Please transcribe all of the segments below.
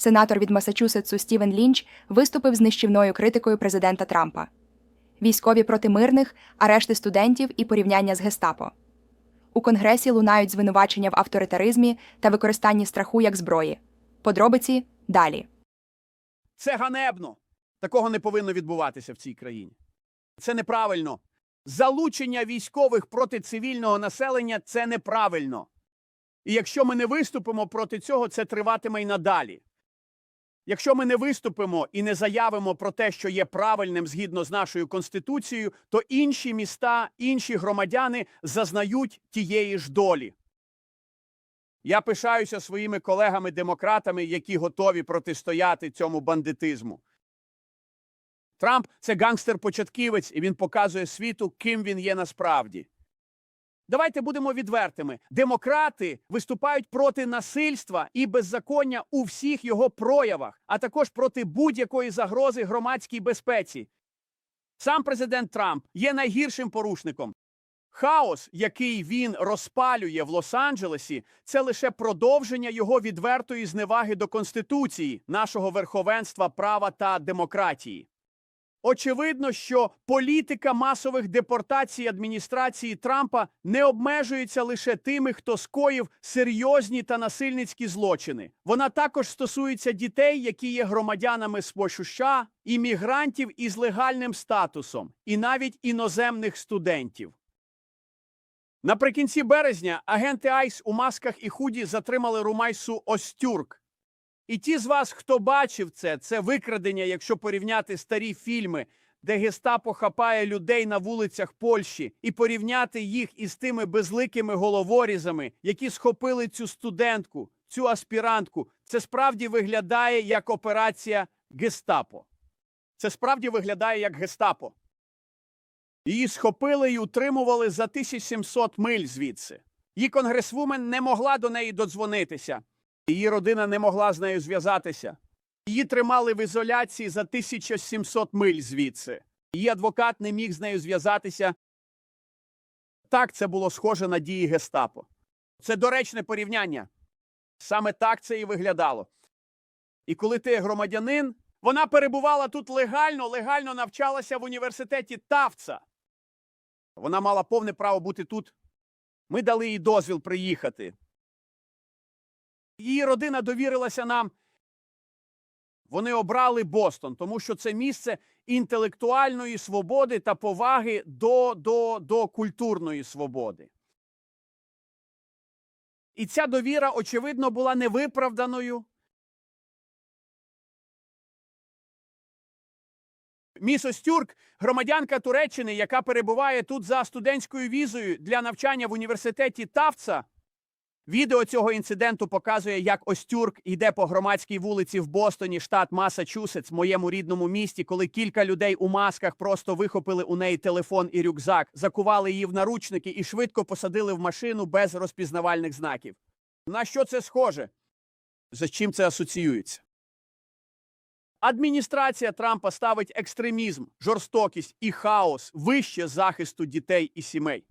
Сенатор від Масачусетсу Стівен Лінч виступив з нищівною критикою президента Трампа. Військові проти мирних, арешти студентів і порівняння з гестапо. У Конгресі лунають звинувачення в авторитаризмі та використанні страху як зброї. Подробиці далі. Це ганебно. Такого не повинно відбуватися в цій країні. Це неправильно. Залучення військових проти цивільного населення це неправильно. І якщо ми не виступимо проти цього, це триватиме й надалі. Якщо ми не виступимо і не заявимо про те, що є правильним згідно з нашою конституцією, то інші міста, інші громадяни зазнають тієї ж долі. Я пишаюся своїми колегами-демократами, які готові протистояти цьому бандитизму. Трамп це гангстер-початківець, і він показує світу, ким він є насправді. Давайте будемо відвертими. Демократи виступають проти насильства і беззаконня у всіх його проявах, а також проти будь-якої загрози громадській безпеці. Сам президент Трамп є найгіршим порушником. Хаос, який він розпалює в Лос-Анджелесі, це лише продовження його відвертої зневаги до Конституції, нашого верховенства права та демократії. Очевидно, що політика масових депортацій адміністрації Трампа не обмежується лише тими, хто скоїв серйозні та насильницькі злочини. Вона також стосується дітей, які є громадянами США, іммігрантів із легальним статусом, і навіть іноземних студентів. Наприкінці березня агенти Айс у масках і худі затримали Румайсу Остюрк. І ті з вас, хто бачив це, це викрадення, якщо порівняти старі фільми, де гестапо хапає людей на вулицях Польщі, і порівняти їх із тими безликими головорізами, які схопили цю студентку, цю аспірантку. Це справді виглядає як операція гестапо. Це справді виглядає як гестапо. Її схопили і утримували за 1700 миль звідси. Її конгресвумен не могла до неї додзвонитися. Її родина не могла з нею зв'язатися. Її тримали в ізоляції за 1700 миль звідси. Її адвокат не міг з нею зв'язатися. Так це було схоже на дії гестапо. Це доречне порівняння. Саме так це і виглядало. І коли ти громадянин, вона перебувала тут легально, легально навчалася в університеті Тавца. Вона мала повне право бути тут. Ми дали їй дозвіл приїхати. Її родина довірилася нам. Вони обрали Бостон, тому що це місце інтелектуальної свободи та поваги до, до, до культурної свободи. І ця довіра, очевидно, була невиправданою. Міс Остюрк, громадянка Туреччини, яка перебуває тут за студентською візою для навчання в університеті Тавца. Відео цього інциденту показує, як Остюрк йде по громадській вулиці в Бостоні, штат Масачусетс, моєму рідному місті, коли кілька людей у масках просто вихопили у неї телефон і рюкзак, закували її в наручники і швидко посадили в машину без розпізнавальних знаків. На що це схоже? За чим це асоціюється? Адміністрація Трампа ставить екстремізм, жорстокість і хаос вище захисту дітей і сімей.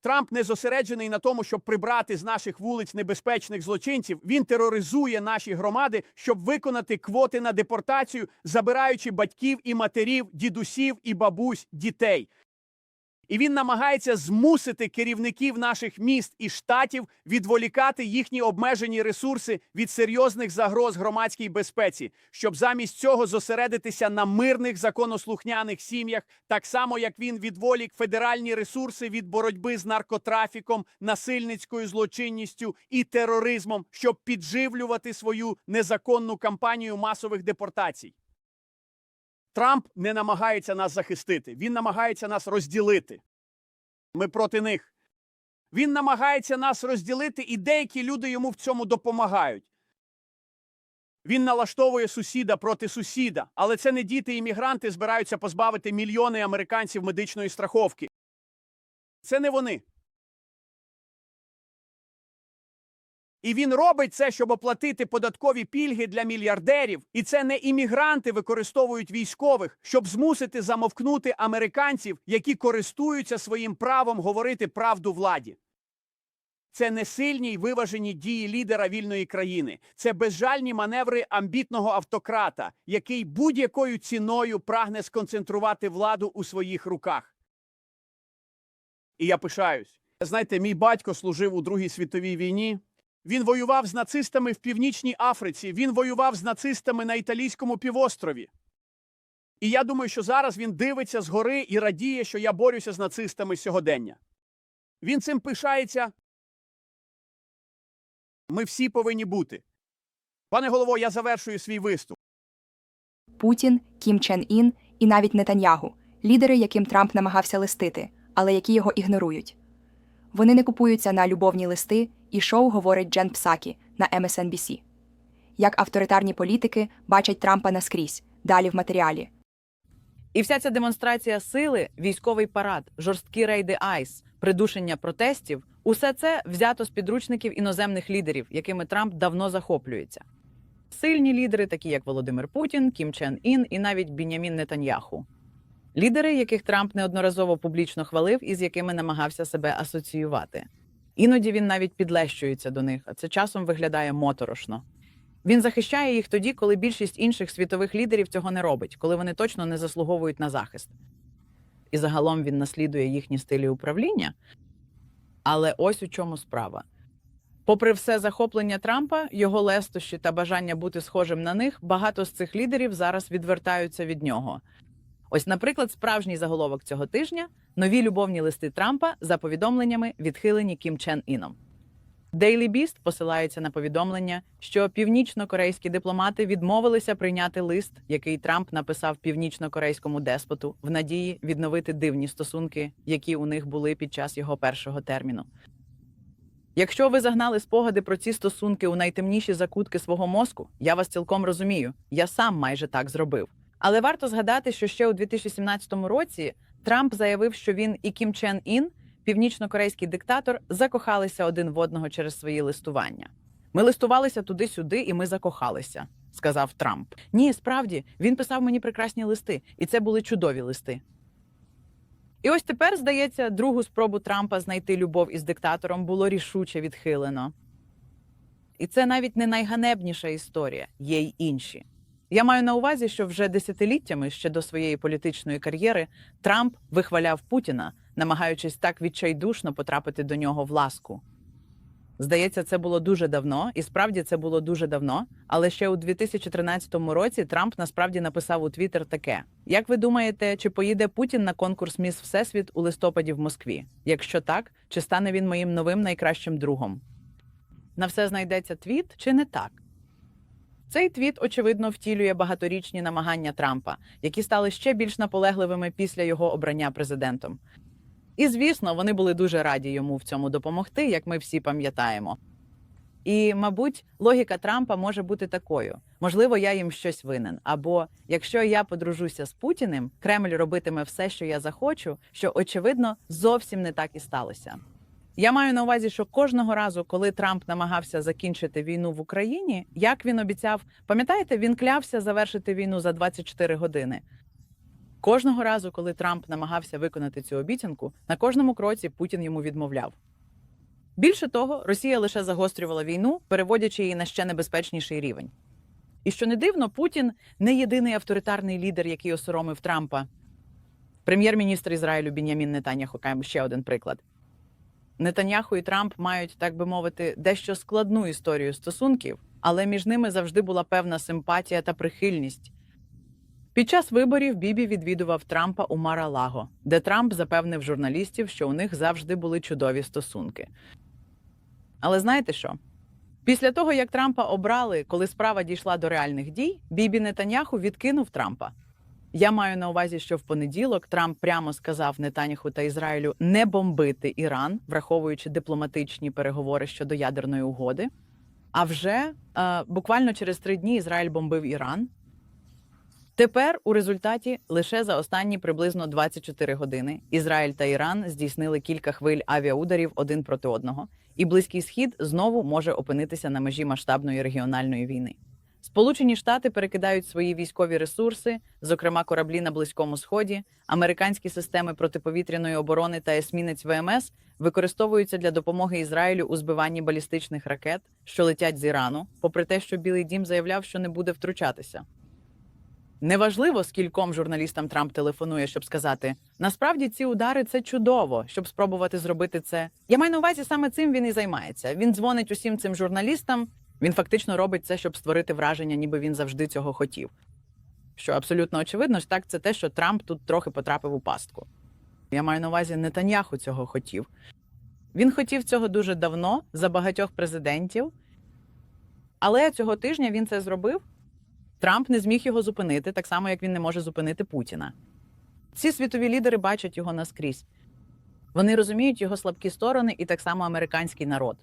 Трамп не зосереджений на тому, щоб прибрати з наших вулиць небезпечних злочинців. Він тероризує наші громади, щоб виконати квоти на депортацію, забираючи батьків і матерів, дідусів і бабусь, дітей. І він намагається змусити керівників наших міст і штатів відволікати їхні обмежені ресурси від серйозних загроз громадській безпеці, щоб замість цього зосередитися на мирних законослухняних сім'ях, так само як він відволік федеральні ресурси від боротьби з наркотрафіком, насильницькою злочинністю і тероризмом, щоб підживлювати свою незаконну кампанію масових депортацій. Трамп не намагається нас захистити, він намагається нас розділити. Ми проти них. Він намагається нас розділити, і деякі люди йому в цьому допомагають. Він налаштовує сусіда проти сусіда, але це не діти іммігранти збираються позбавити мільйони американців медичної страховки. Це не вони. І він робить це, щоб оплатити податкові пільги для мільярдерів. І це не іммігранти використовують військових, щоб змусити замовкнути американців, які користуються своїм правом говорити правду владі. Це не сильні й виважені дії лідера вільної країни. Це безжальні маневри амбітного автократа, який будь-якою ціною прагне сконцентрувати владу у своїх руках. І я пишаюсь. Знаєте, мій батько служив у Другій світовій війні. Він воював з нацистами в Північній Африці. Він воював з нацистами на італійському півострові. І я думаю, що зараз він дивиться згори і радіє, що я борюся з нацистами сьогодення. Він цим пишається. Ми всі повинні бути. Пане голово, я завершую свій виступ. Путін, Кім Чен Ін і навіть Нетаньягу лідери, яким Трамп намагався листити, але які його ігнорують. Вони не купуються на любовні листи, і шоу говорить Джен Псакі на MSNBC. Як авторитарні політики бачать Трампа наскрізь, далі в матеріалі. І вся ця демонстрація сили, військовий парад, жорсткі рейди АЙС, придушення протестів усе це взято з підручників іноземних лідерів, якими Трамп давно захоплюється. Сильні лідери, такі як Володимир Путін, Кім Чен Ін і навіть Бінямін Нетаньяху. Лідери, яких Трамп неодноразово публічно хвалив і з якими намагався себе асоціювати. Іноді він навіть підлещується до них, а це часом виглядає моторошно. Він захищає їх тоді, коли більшість інших світових лідерів цього не робить, коли вони точно не заслуговують на захист. І загалом він наслідує їхні стилі управління. Але ось у чому справа. Попри все захоплення Трампа, його лестощі та бажання бути схожим на них, багато з цих лідерів зараз відвертаються від нього. Ось, наприклад, справжній заголовок цього тижня нові любовні листи Трампа за повідомленнями, відхилені Кім Чен Іном. Daily Beast посилається на повідомлення, що північно-корейські дипломати відмовилися прийняти лист, який Трамп написав північно-корейському деспоту, в надії відновити дивні стосунки, які у них були під час його першого терміну. Якщо ви загнали спогади про ці стосунки у найтемніші закутки свого мозку, я вас цілком розумію. Я сам майже так зробив. Але варто згадати, що ще у 2017 році Трамп заявив, що він і Кім Чен Ін північно-корейський диктатор закохалися один в одного через свої листування. Ми листувалися туди-сюди, і ми закохалися, сказав Трамп. Ні, справді він писав мені прекрасні листи, і це були чудові листи. І ось тепер, здається, другу спробу Трампа знайти любов із диктатором було рішуче відхилено. І це навіть не найганебніша історія, є й інші. Я маю на увазі, що вже десятиліттями ще до своєї політичної кар'єри Трамп вихваляв Путіна, намагаючись так відчайдушно потрапити до нього в ласку. Здається, це було дуже давно, і справді це було дуже давно. Але ще у 2013 році Трамп насправді написав у Твіттер таке: Як ви думаєте, чи поїде Путін на конкурс Міс Всесвіт у листопаді в Москві? Якщо так, чи стане він моїм новим найкращим другом? На все знайдеться твіт чи не так? Цей твіт, очевидно, втілює багаторічні намагання Трампа, які стали ще більш наполегливими після його обрання президентом. І звісно, вони були дуже раді йому в цьому допомогти, як ми всі пам'ятаємо. І, мабуть, логіка Трампа може бути такою: можливо, я їм щось винен. Або якщо я подружуся з Путіним, Кремль робитиме все, що я захочу, що очевидно зовсім не так і сталося. Я маю на увазі, що кожного разу, коли Трамп намагався закінчити війну в Україні, як він обіцяв, пам'ятаєте, він клявся завершити війну за 24 години. Кожного разу, коли Трамп намагався виконати цю обіцянку, на кожному кроці Путін йому відмовляв. Більше того, Росія лише загострювала війну, переводячи її на ще небезпечніший рівень. І що не дивно, Путін не єдиний авторитарний лідер, який осоромив Трампа. Прем'єр-міністр Ізраїлю Бінямін Нетаньяху каємо ще один приклад. Нетаньяху і Трамп мають, так би мовити, дещо складну історію стосунків, але між ними завжди була певна симпатія та прихильність. Під час виборів Бібі відвідував Трампа у Мара-Лаго, де Трамп запевнив журналістів, що у них завжди були чудові стосунки. Але знаєте що? Після того, як Трампа обрали, коли справа дійшла до реальних дій, Бібі Нетаньяху відкинув Трампа. Я маю на увазі, що в понеділок Трамп прямо сказав Нетаньяху та Ізраїлю не бомбити Іран, враховуючи дипломатичні переговори щодо ядерної угоди. А вже е, буквально через три дні Ізраїль бомбив Іран. Тепер у результаті лише за останні приблизно 24 години Ізраїль та Іран здійснили кілька хвиль авіаударів один проти одного, і Близький Схід знову може опинитися на межі масштабної регіональної війни. Сполучені Штати перекидають свої військові ресурси, зокрема кораблі на Близькому Сході, американські системи протиповітряної оборони та есмінець ВМС використовуються для допомоги Ізраїлю у збиванні балістичних ракет, що летять з Ірану, попри те, що Білий Дім заявляв, що не буде втручатися. Неважливо, скільком журналістам Трамп телефонує, щоб сказати: насправді ці удари це чудово, щоб спробувати зробити це. Я маю на увазі саме цим він і займається. Він дзвонить усім цим журналістам. Він фактично робить це, щоб створити враження, ніби він завжди цього хотів. Що абсолютно очевидно, ж так це те, що Трамп тут трохи потрапив у пастку. Я маю на увазі, Нетаньяху цього хотів. Він хотів цього дуже давно за багатьох президентів, але цього тижня він це зробив. Трамп не зміг його зупинити, так само як він не може зупинити Путіна. Ці світові лідери бачать його наскрізь. Вони розуміють його слабкі сторони і так само американський народ.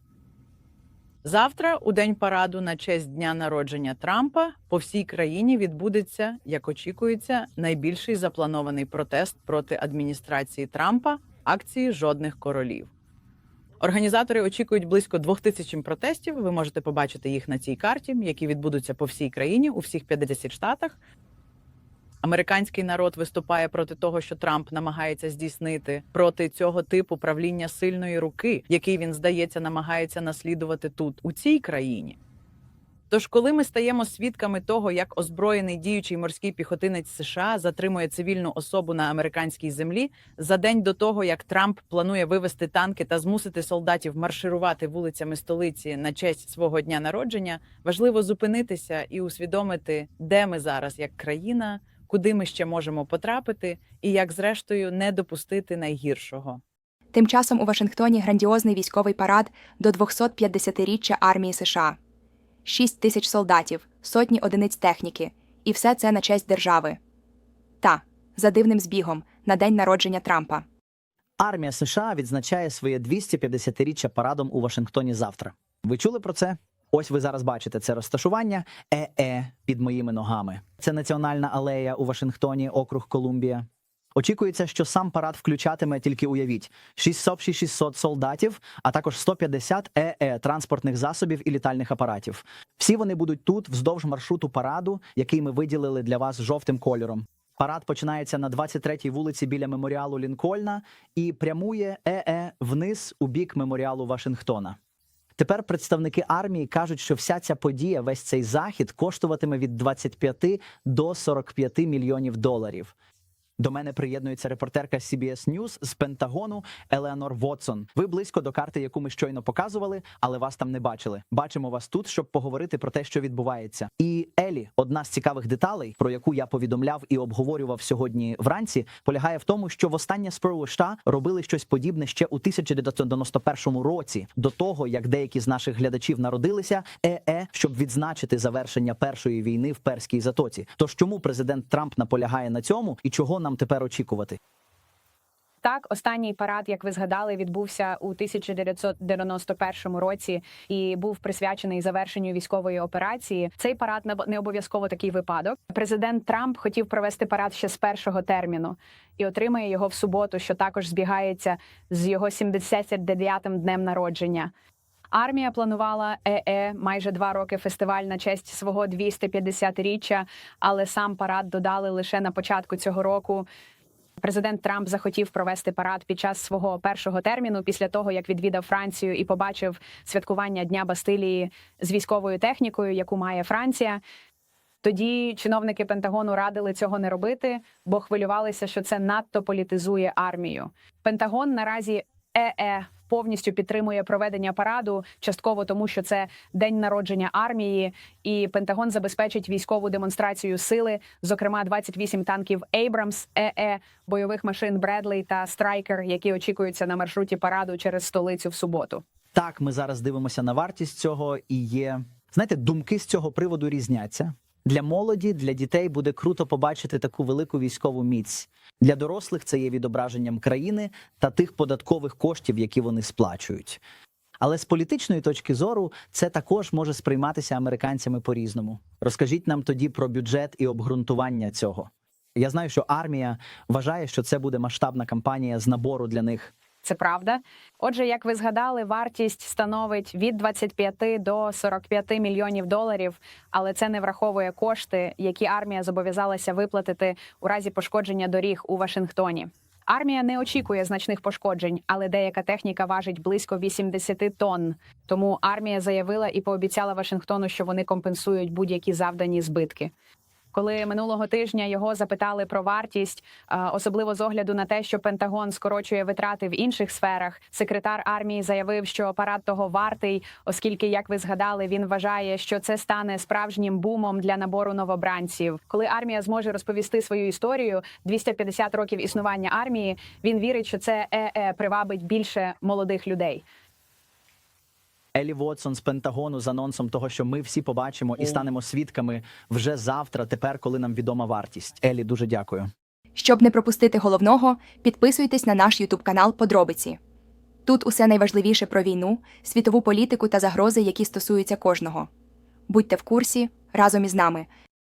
Завтра, у день параду на честь дня народження Трампа, по всій країні відбудеться, як очікується, найбільший запланований протест проти адміністрації Трампа акції жодних королів. Організатори очікують близько двох тисяч протестів. Ви можете побачити їх на цій карті, які відбудуться по всій країні у всіх 50 штатах. Американський народ виступає проти того, що Трамп намагається здійснити проти цього типу правління сильної руки, який він здається намагається наслідувати тут, у цій країні. Тож, коли ми стаємо свідками того, як озброєний діючий морський піхотинець США затримує цивільну особу на американській землі за день до того, як Трамп планує вивести танки та змусити солдатів марширувати вулицями столиці на честь свого дня народження, важливо зупинитися і усвідомити, де ми зараз як країна, куди ми ще можемо потрапити, і як зрештою не допустити найгіршого. Тим часом у Вашингтоні грандіозний військовий парад до 250-річчя армії США. 6 тисяч солдатів, сотні одиниць техніки, і все це на честь держави. Та, за дивним збігом, на день народження Трампа. Армія США відзначає своє 250-річчя парадом у Вашингтоні завтра. Ви чули про це? Ось ви зараз бачите це розташування ЕЕ під моїми ногами. Це національна алея у Вашингтоні, округ Колумбія. Очікується, що сам парад включатиме тільки уявіть 600-600 солдатів, а також 150 ЕЕ транспортних засобів і літальних апаратів. Всі вони будуть тут вздовж маршруту параду, який ми виділили для вас жовтим кольором. Парад починається на 23-й вулиці біля меморіалу Лінкольна і прямує ЕЕ вниз у бік меморіалу Вашингтона. Тепер представники армії кажуть, що вся ця подія, весь цей захід коштуватиме від 25 до 45 мільйонів доларів. До мене приєднується репортерка CBS News з Пентагону Елеонор Вотсон. Ви близько до карти, яку ми щойно показували, але вас там не бачили. Бачимо вас тут, щоб поговорити про те, що відбувається. І Елі, одна з цікавих деталей, про яку я повідомляв і обговорював сьогодні вранці, полягає в тому, що востаннє США робили щось подібне ще у 1991 році, до того як деякі з наших глядачів народилися, ЕЕ, щоб відзначити завершення першої війни в перській затоці. Тож чому президент Трамп наполягає на цьому і чого нам тепер очікувати? Так, останній парад, як ви згадали, відбувся у 1991 році і був присвячений завершенню військової операції. Цей парад не- обов'язково такий випадок. Президент Трамп хотів провести парад ще з першого терміну і отримає його в суботу, що також збігається з його 79-м днем народження. Армія планувала ЕЕ майже два роки фестиваль на честь свого 250-річчя, але сам парад додали лише на початку цього року. Президент Трамп захотів провести парад під час свого першого терміну після того, як відвідав Францію і побачив святкування Дня Бастилії з військовою технікою, яку має Франція. Тоді чиновники Пентагону радили цього не робити, бо хвилювалися, що це надто політизує армію. Пентагон наразі ЕЕ повністю підтримує проведення параду, частково тому, що це день народження армії, і Пентагон забезпечить військову демонстрацію сили, зокрема 28 танків Abrams, ЕЕ, бойових машин Бредлей та Страйкер, які очікуються на маршруті параду через столицю в суботу. Так, ми зараз дивимося на вартість цього і є. Знаєте, думки з цього приводу різняться. Для молоді, для дітей буде круто побачити таку велику військову міць. Для дорослих це є відображенням країни та тих податкових коштів, які вони сплачують. Але з політичної точки зору це також може сприйматися американцями по-різному. Розкажіть нам тоді про бюджет і обґрунтування цього. Я знаю, що армія вважає, що це буде масштабна кампанія з набору для них Це правда. Отже, як ви згадали, вартість становить від 25 до 45 мільйонів доларів, але це не враховує кошти, які армія зобов'язалася виплатити у разі пошкодження доріг у Вашингтоні. Армія не очікує значних пошкоджень, але деяка техніка важить близько 80 тонн. Тому армія заявила і пообіцяла Вашингтону, що вони компенсують будь-які завдані збитки. Коли минулого тижня його запитали про вартість, е, особливо з огляду на те, що Пентагон скорочує витрати в інших сферах, секретар армії заявив, що апарат того вартий, оскільки, як ви згадали, він вважає, що це стане справжнім бумом для набору новобранців. Коли армія зможе розповісти свою історію, 250 років існування армії, він вірить, що це ЕЕ привабить більше молодих людей. Елі Вотсон з Пентагону з анонсом того, що ми всі побачимо і станемо свідками вже завтра, тепер, коли нам відома вартість. Елі, дуже дякую. Щоб не пропустити головного, підписуйтесь на наш Ютуб канал Подробиці. Тут усе найважливіше про війну, світову політику та загрози, які стосуються кожного. Будьте в курсі разом із нами.